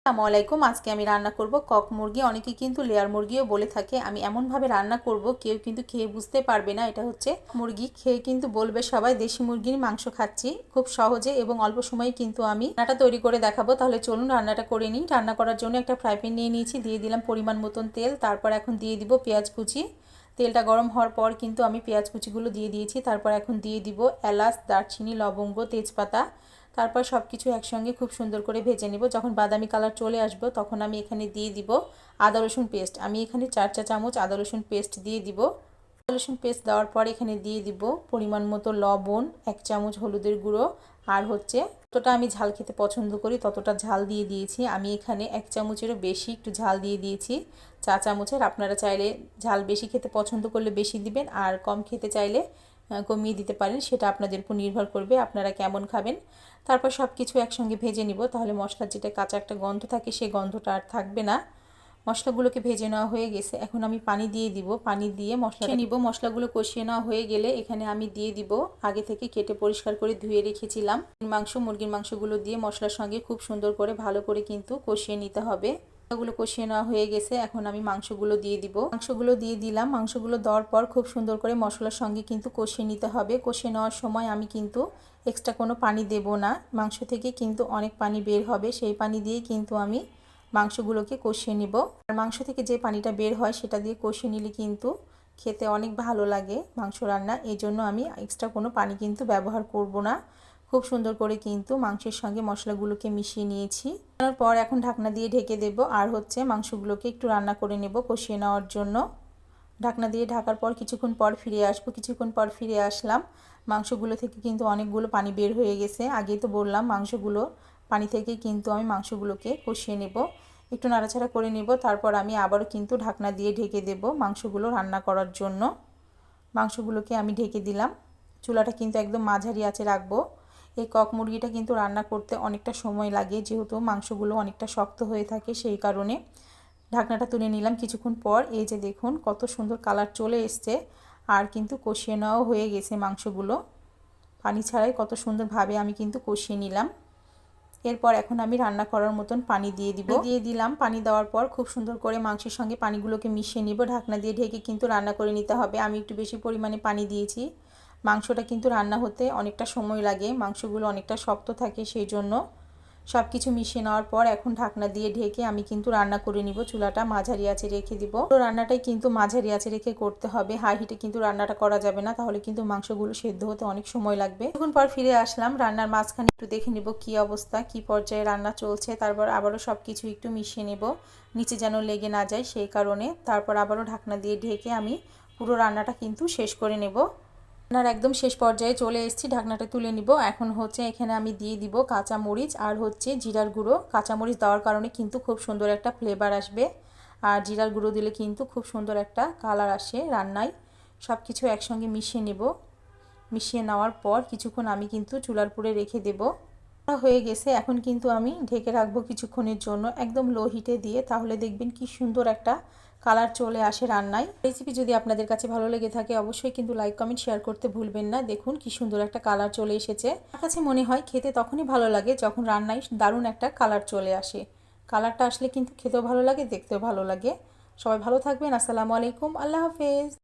আসসালামু আলাইকুম। আজকে আমি রান্না করব কক মুরগি। অনেকে কিন্তু লেয়ার মুরগিও বলে থাকে। আমি এমনভাবে রান্না করব, কেউ কিন্তু খেয়ে বুঝতে পারবে না। এটা হচ্ছে মুরগি। খেয়ে কিন্তু বলবে সবাই, দেশি মুরগির মাংস খাচ্ছি। খুব সহজে এবং অল্প সময়ে কিন্তু আমি রান্নাটা তৈরি করে দেখাবো। তাহলে চলুন রান্নাটা করে নিই। রান্না করার জন্য একটা ফ্রাই প্যান নিয়ে নিয়েছি। দিয়ে দিলাম পরিমাণ মতন তেল। তারপর এখন দিয়ে দিব পেঁয়াজ কুচি। তেলটা গরম হওয়ার পর কিন্তু আমি পেঁয়াজ কুচিগুলো দিয়ে দিয়েছি। তারপর এখন দিয়ে দিব এলাচ, দারচিনি, লবঙ্গ, তেজপাতা। তারপর সব কিছু একসঙ্গে খুব সুন্দর করে ভেজে নিব। যখন বাদামি কালার চলে আসব, তখন আমি এখানে দিয়ে দিব আদা, রসুন পেস্ট। আমি এখানে চার চা চামচ আদা, রসুন পেস্ট দিয়ে দিব। আদা, রসুন পেস্ট দেওয়ার পর এখানে দিয়ে দিব পরিমাণ মতো লবণ, এক চামচ হলুদের গুঁড়ো। আর হচ্ছে যতটা আমি ঝাল খেতে পছন্দ করি, ততটা ঝাল দিয়ে দিয়েছি। আমি এখানে এক চামচেরও বেশি একটু ঝাল দিয়ে দিয়েছি। চা চামচের, আপনারা চাইলে ঝাল বেশি খেতে পছন্দ করলে বেশি দিবেন, আর কম খেতে চাইলে কমিয়ে দিতে পারেন, সেটা আপনাদের উপর নির্ভর করবে আপনারা কেমন খাবেন। তারপর সব কিছু একসঙ্গে ভেজে নিব, তাহলে মশলার যেটা কাঁচা একটা গন্ধ থাকে সেই গন্ধটা আর থাকবে না। মশলাগুলোকে ভেজে নেওয়া হয়ে গেছে, এখন আমি পানি দিয়ে দিব, পানি দিয়ে মশলা নিব, মশলাগুলো কষিয়ে নেওয়া হয়ে গেলে এখানে আমি দিয়ে দিব, আগে থেকে কেটে পরিষ্কার করে ধুয়ে রেখেছিলাম। মাংস, মুরগির মাংসগুলো দিয়ে মশলার সঙ্গে খুব সুন্দর করে, ভালো করে কিন্তু কষিয়ে নিতে হবে। মশলাগুলো কষিয়ে নেওয়া হয়ে গেছে, এখন আমি মাংসগুলো দিয়ে দিব। মাংসগুলো দিয়ে দিলাম, মাংসগুলো দেওয়ার পর খুব সুন্দর করে মশলার সঙ্গে কিন্তু কষিয়ে নিতে হবে। কষিয়ে নেওয়ার সময় আমি কিন্তু এক্সট্রা কোনো পানি দেব না, মাংস থেকে কিন্তু অনেক পানি বের হবে, সেই পানি দিয়েই কিন্তু আমি মাংসগুলোকে কষিয়ে নিব। আর মাংস থেকে যে পানিটা বের হয় সেটা দিয়ে কষিয়ে নিলে কিন্তু খেতে অনেক ভালো লাগে মাংস রান্না এই জন্য আমি এক্সট্রা কোনো পানি কিন্তু ব্যবহার করব না। খুব সুন্দর করে কিন্তু মাংসের সঙ্গে মশলাগুলোকে মিশিয়ে নিয়েছি। পর এখন ঢাকনা দিয়ে ঢেকে দেব। আর হচ্ছে মাংসগুলোকে একটু রান্না করে নেব কষিয়ে নেওয়ার জন্য। ঢাকনা দিয়ে ঢাকার পর কিছুক্ষণ পর ফিরে আসব। কিছুক্ষণ পর ফিরে আসলাম। মাংসগুলো থেকে কিন্তু অনেকগুলো পানি বের হয়ে গেছে। আগেই তো বললাম মাংসগুলো পানি থেকে কিন্তু আমি মাংসগুলোকে কষিয়ে নেব। একটু নাড়াচাড়া করে নেব। তারপর আমি আবারও কিন্তু ঢাকনা দিয়ে ঢেকে দেব মাংসগুলো রান্না করার জন্য। মাংসগুলোকে আমি ঢেকে দিলাম। চুলাটা কিন্তু একদম মাঝারি আছে রাখব। এই কক মুরগিটা কিন্তু রান্না করতে অনেকটা সময় লাগে, যেহেতু মাংসগুলো অনেকটা শক্ত হয়ে থাকে সেই কারণে। ঢাকনাটা তুলে নিলাম কিছুক্ষণ পর। এই যে দেখুন, কত সুন্দর কালার চলে এসছে। আর কিন্তু কষিয়ে নেওয়াও হয়ে গেছে মাংসগুলো। পানি ছাড়াই কত সুন্দরভাবে আমি কিন্তু কষিয়ে নিলাম। এরপর এখন আমি রান্না করার মতন পানি দিয়ে দিব। দিয়ে দিলাম। পানি দেওয়ার পর খুব সুন্দর করে মাংসের সঙ্গে পানিগুলোকে মিশিয়ে নিব। ঢাকনা দিয়ে ঢেকে কিন্তু রান্না করে নিতে হবে। আমি একটু বেশি পরিমাণে পানি দিয়েছি। মাংসটা কিন্তু রান্না হতে অনেকটা সময় লাগে, মাংসগুলো অনেকটা শক্ত থাকে সেই জন্য। সব কিছু মিশিয়ে নেওয়ার পর এখন ঢাকনা দিয়ে ঢেকে আমি কিন্তু রান্না করে নিব, চুলাটা মাঝারি আছে রেখে দিব। তো রান্নাটাই কিন্তু মাঝারি আছে রেখে করতে হবে, হাই হিটে কিন্তু রান্নাটা করা যাবে না, তাহলে কিন্তু মাংসগুলো সেদ্ধ হতে অনেক সময় লাগবে। তখন পর ফিরে আসলাম, রান্নার মাঝখানে একটু দেখে নিব কি অবস্থা, কি পর্যায়ে রান্না চলছে, তারপর আবারও সব কিছু একটু মিশিয়ে নেব, নিচে যেন লেগে না যায় সেই কারণে। তারপর আবারও ঢাকনা দিয়ে ঢেকে আমি পুরো রান্নাটা কিন্তু শেষ করে নেব। রান্নার একদম শেষ পর্যায়ে চলে এসেছি, ঢাকনাটা তুলে নিব। এখন হচ্ছে এখানে আমি দিয়ে দিব কাঁচা মরিচ আর হচ্ছে জিরার গুঁড়ো। কাঁচা মরিচ দেওয়ার কারণে কিন্তু খুব সুন্দর একটা ফ্লেভার আসবে। আর জিরার গুঁড়ো দিলে কিন্তু খুব সুন্দর একটা কালার আসে রান্নায়। সব কিছু একসঙ্গে মিশিয়ে নেব। মিশিয়ে নেওয়ার পর কিছুক্ষণ আমি কিন্তু চুলার পুরে রেখে দেব। হয়ে গেছে। এখন কিন্তু আমি ঢেকে রাখব কিছুক্ষণের জন্য একদম লো হিটে দিয়ে, তাহলে দেখবেন কি সুন্দর একটা কালার চলে আসে রান্নায়। রেসিপি যদি আপনাদের কাছে ভালো লেগে থাকে অবশ্যই কিন্তু লাইক কমেন্ট শেয়ার করতে ভুলবেন না। দেখুন কি সুন্দর একটা কালার চলে এসেছে। আমার কাছে মনে হয় খেতে তখনই ভালো লাগে যখন রান্নায় দারুণ একটা কালার চলে আসে। কালারটা আসলে কিন্তু খেতেও ভালো লাগে, দেখতেও ভালো লাগে। সবাই ভালো থাকবেন। আসসালামু আলাইকুম। আল্লাহ হাফেজ।